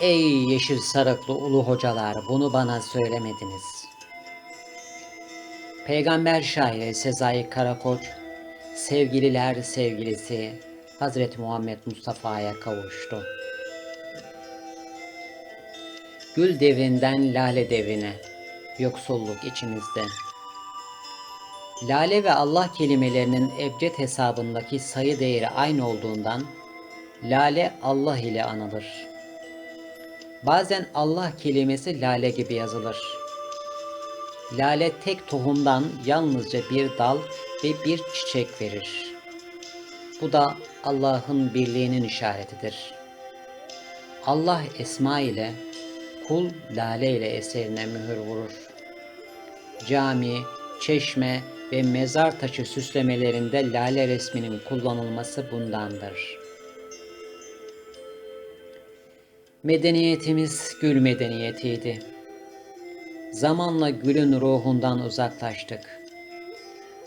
Ey yeşil sarıklı ulu hocalar bunu bana söylemediniz. Peygamber şairi Sezai Karakoç, sevgililer sevgilisi Hazreti Muhammed Mustafa'ya kavuştu. Gül devrinden lale devrine, yoksulluk içimizde. Lale ve Allah kelimelerinin ebced hesabındaki sayı değeri aynı olduğundan lale Allah ile anılır. Bazen Allah kelimesi lale gibi yazılır. Lale tek tohumdan yalnızca bir dal ve bir çiçek verir. Bu da Allah'ın birliğinin işaretidir. Allah esma ile, kul lale ile eserine mühür vurur. Cami, çeşme ve mezar taşı süslemelerinde lale resminin kullanılması bundandır. Medeniyetimiz gül medeniyetiydi. Zamanla gülün ruhundan uzaklaştık.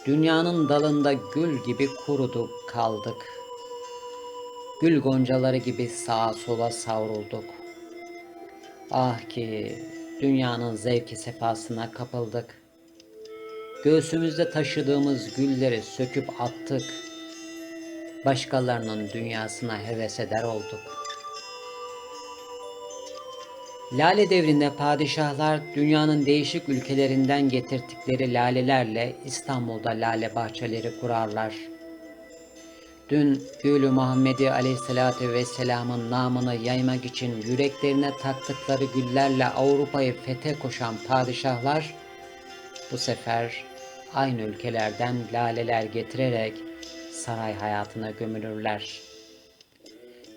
Dünyanın dalında gül gibi kuruduk kaldık. Gül goncaları gibi sağa sola savrulduk. Ah ki dünyanın zevki sefasına kapıldık. Göğsümüzde taşıdığımız gülleri söküp attık. Başkalarının dünyasına heves eder olduk. Lale devrinde padişahlar dünyanın değişik ülkelerinden getirttikleri lalelerle İstanbul'da lale bahçeleri kurarlar. Dün Gülü Muhammedi Aleyhisselatü Vesselam'ın namını yaymak için yüreklerine taktıkları güllerle Avrupa'yı fethe koşan padişahlar bu sefer aynı ülkelerden laleler getirerek saray hayatına gömülürler.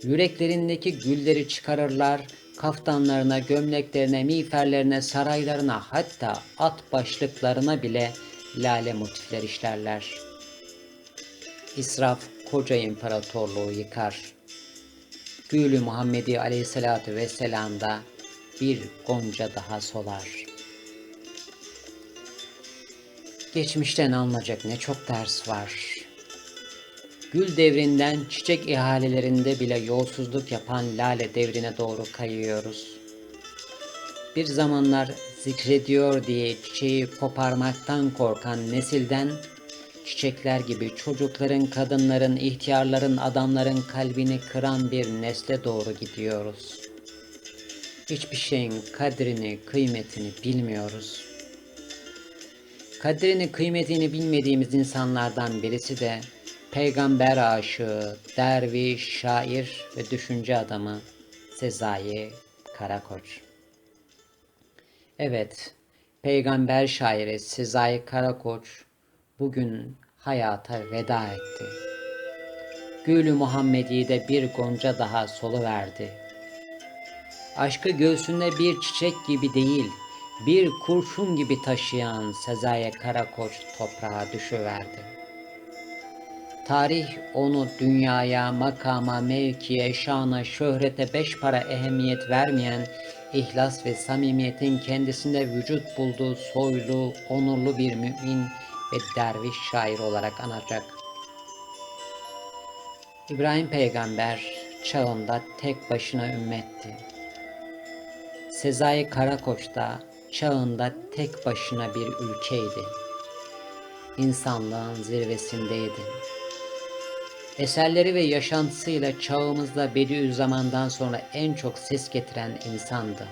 Yüreklerindeki gülleri çıkarırlar, kaftanlarına, gömleklerine, miğferlerine, saraylarına hatta at başlıklarına bile lale motifler işlerler. İsraf koca imparatorluğu yıkar. Gülü Muhammedi Aleyhisselatü Vesselam'da bir gonca daha solar. Geçmişten alınacak ne çok ders var. Gül devrinden çiçek ihalelerinde bile yolsuzluk yapan lale devrine doğru kayıyoruz. Bir zamanlar zikrediyor diye çiçeği koparmaktan korkan nesilden çiçekler gibi çocukların, kadınların, ihtiyarların, adamların kalbini kıran bir nesle doğru gidiyoruz. Hiçbir şeyin kadrini, kıymetini bilmiyoruz. Kadrini, kıymetini bilmediğimiz insanlardan birisi de peygamber aşığı, derviş, şair ve düşünce adamı Sezai Karakoç. Evet, peygamber şairi Sezai Karakoç bugün hayata veda etti. Gülü Muhammedi'de bir gonca daha solu verdi. Aşkı göğsünde bir çiçek gibi değil, bir kurşun gibi taşıyan Sezai Karakoç toprağa düşüverdi. Tarih onu dünyaya, makama, mevkiye, şana, şöhrete beş para ehemmiyet vermeyen, ihlas ve samimiyetin kendisinde vücut bulduğu soylu, onurlu bir mümin ve derviş şair olarak anacak. İbrahim peygamber çağında tek başına ümmetti. Sezai Karakoç da çağında tek başına bir ülkeydi. İnsanlığın zirvesindeydi. Eserleri ve yaşantısıyla çağımızda Bediüzzaman'dan sonra en çok ses getiren insandı.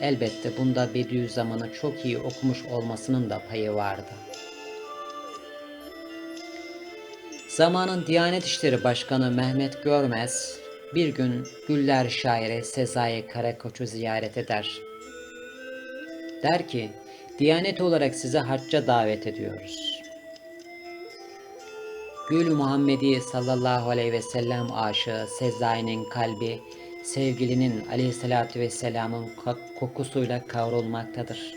Elbette bunda Bediüzzaman'ı çok iyi okumuş olmasının da payı vardı. Zamanın Diyanet İşleri Başkanı Mehmet Görmez bir gün Güller şairi Sezai Karakoç'u ziyaret eder. Der ki, Diyanet olarak size hacca davet ediyoruz. Gül Muhammedi sallallahu aleyhi ve sellem aşığı Sezai'nin kalbi sevgilinin aleyhissalatü vesselamın kokusuyla kavrulmaktadır.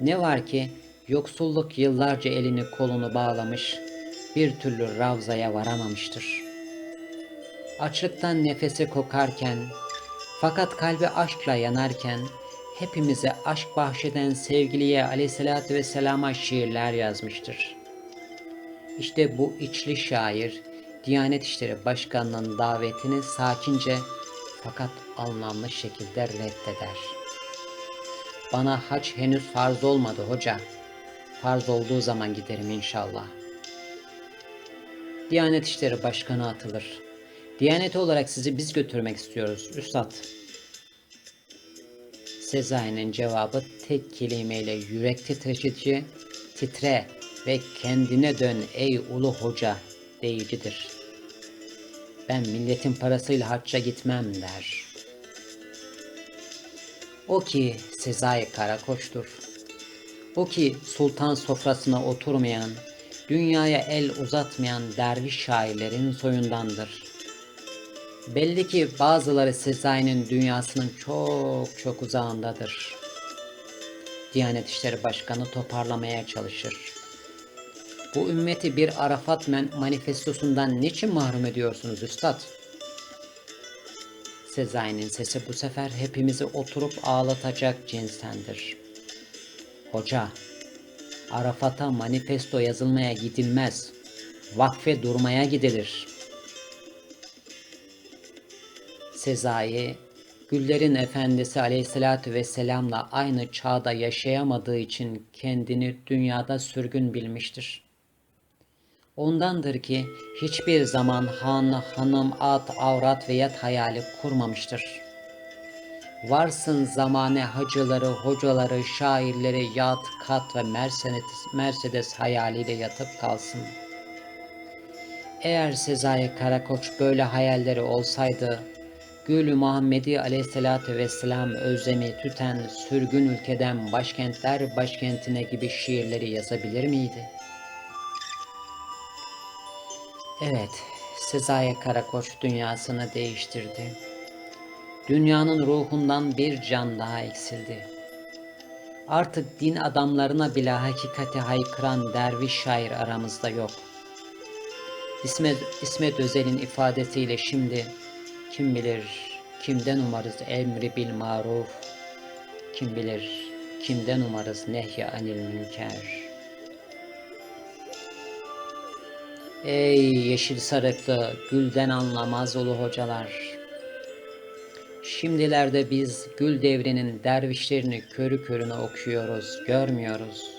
Ne var ki yoksulluk yıllarca elini kolunu bağlamış, bir türlü Ravza'ya varamamıştır. Açlıktan nefesi kokarken, fakat kalbi aşkla yanarken, hepimize aşk bahşeden sevgiliye aleyhissalatü vesselama şiirler yazmıştır.'' İşte bu içli şair Diyanet İşleri Başkanlığı'nın davetini sakince Fakat anlamlı şekilde reddeder. Bana haç henüz farz olmadı hoca. Farz olduğu zaman giderim inşallah. Diyanet İşleri Başkanı atılır. Diyanet olarak sizi biz götürmek istiyoruz üstad. Sezai'nin cevabı tek kelimeyle yürek titreşici, titre ve kendine dön ey ulu hoca deyicidir. Ben milletin parasıyla hacca gitmem der. O ki Sezai Karakoç'tur. O ki sultan sofrasına oturmayan, dünyaya el uzatmayan derviş şairlerin soyundandır. Belli ki bazıları Sezai'nin dünyasının çok çok uzağındadır. Diyanet İşleri Başkanı toparlamaya çalışır. Bu ümmeti bir Arafat manifestosundan niçin mahrum ediyorsunuz üstad? Sezai'nin sesi bu sefer hepimizi oturup ağlatacak cinstendir. Hoca, Arafat'a manifesto yazılmaya gidilmez. Vakfe durmaya gidilir. Sezai, Güllerin Efendisi Aleyhisselatü Vesselam'la aynı çağda yaşayamadığı için kendini dünyada sürgün bilmiştir. Ondandır ki hiçbir zaman han, hanım, at, avrat ve yat hayali kurmamıştır. Varsın zamane hacıları, hocaları, şairleri yat, kat ve Mercedes, Mercedes hayaliyle yatıp kalsın. Eğer Sezai Karakoç böyle hayalleri olsaydı, Gülü Muhammedi Aleyhisselatü Vesselam özlemi tüten sürgün ülkeden başkentler başkentine gibi şiirleri yazabilir miydi?'' Evet, Sezai Karakoç dünyasını değiştirdi. Dünyanın ruhundan bir can daha eksildi. Artık din adamlarına bile hakikati haykıran derviş şair aramızda yok. İsmet, İsmet Özel'in ifadesiyle şimdi kim bilir kimden umarız emri bil maruf, kim bilir kimden umarız nehyi anil münker.'' Ey yeşil sarıklı, gülden anlamaz ulu hocalar. Şimdilerde biz gül devrinin dervişlerini körü körüne okuyoruz, görmüyoruz.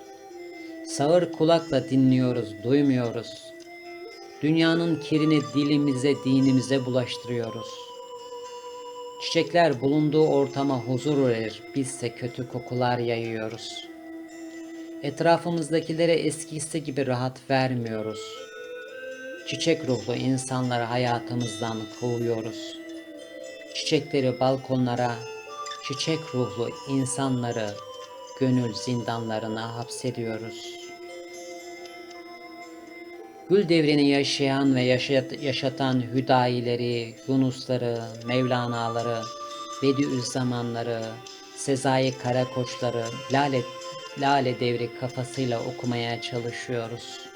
Sağır kulakla dinliyoruz, duymuyoruz. Dünyanın kirini dilimize, dinimize bulaştırıyoruz. Çiçekler bulunduğu ortama huzur verir, bizse kötü kokular yayıyoruz. Etrafımızdakilere eskisi gibi rahat vermiyoruz.'' Çiçek ruhlu insanları hayatımızdan kovuyoruz. Çiçekleri balkonlara, çiçek ruhlu insanları gönül zindanlarına hapsediyoruz. Gül devrini yaşayan ve yaşat, yaşatan hüdayileri, Yunusları, Mevlana'ları, Bediüzzamanları, Sezai Karakoçları, Lale, Lale devri kafasıyla okumaya çalışıyoruz.''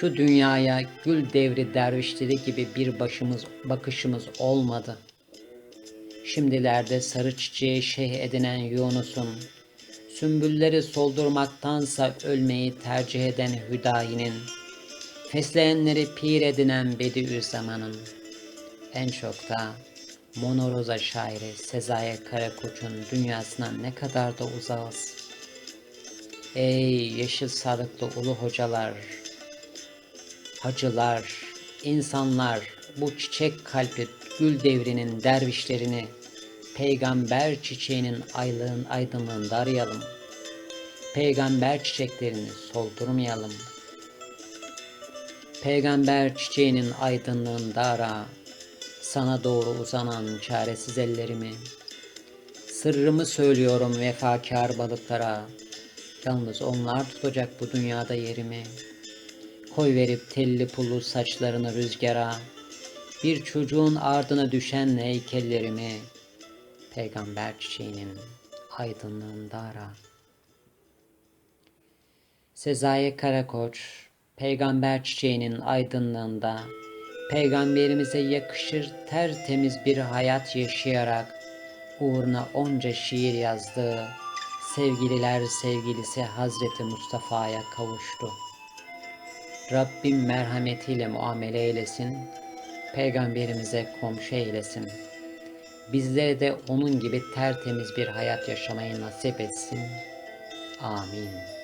Şu dünyaya gül devri dervişleri gibi bir başımız bakışımız olmadı. Şimdilerde sarı çiçeği şeyh edinen Yunus'un, sümbülleri soldurmaktansa ölmeyi tercih eden Hüdayi'nin, fesleğenleri pir edinen Bediüzzaman'ın, en çok da Monoroza şairi Sezai Karakoç'un dünyasına ne kadar da uzağız. Ey yeşil sarıklı ulu hocalar, hacılar, insanlar bu çiçek kalpli gül devrinin dervişlerini peygamber çiçeğinin aylığın aydınlığında arayalım. Peygamber çiçeklerini soldurmayalım. Peygamber çiçeğinin aydınlığında ara, sana doğru uzanan çaresiz ellerimi. Sırrımı söylüyorum vefakar balıklara, yalnız onlar tutacak bu dünyada yerimi.'' Koy verip telli pullu saçlarını rüzgara, bir çocuğun ardına düşen heykellerimi, peygamber çiçeğinin aydınlığında ara. Sezai Karakoç, peygamber çiçeğinin aydınlığında, peygamberimize yakışır tertemiz bir hayat yaşayarak uğruna onca şiir yazdığı sevgililer sevgilisi Hazreti Mustafa'ya kavuştu. Rabbim merhametiyle muamele eylesin. peygamberimize komşu eylesin. Bizlere de onun gibi tertemiz bir hayat yaşamayı nasip etsin. Amin.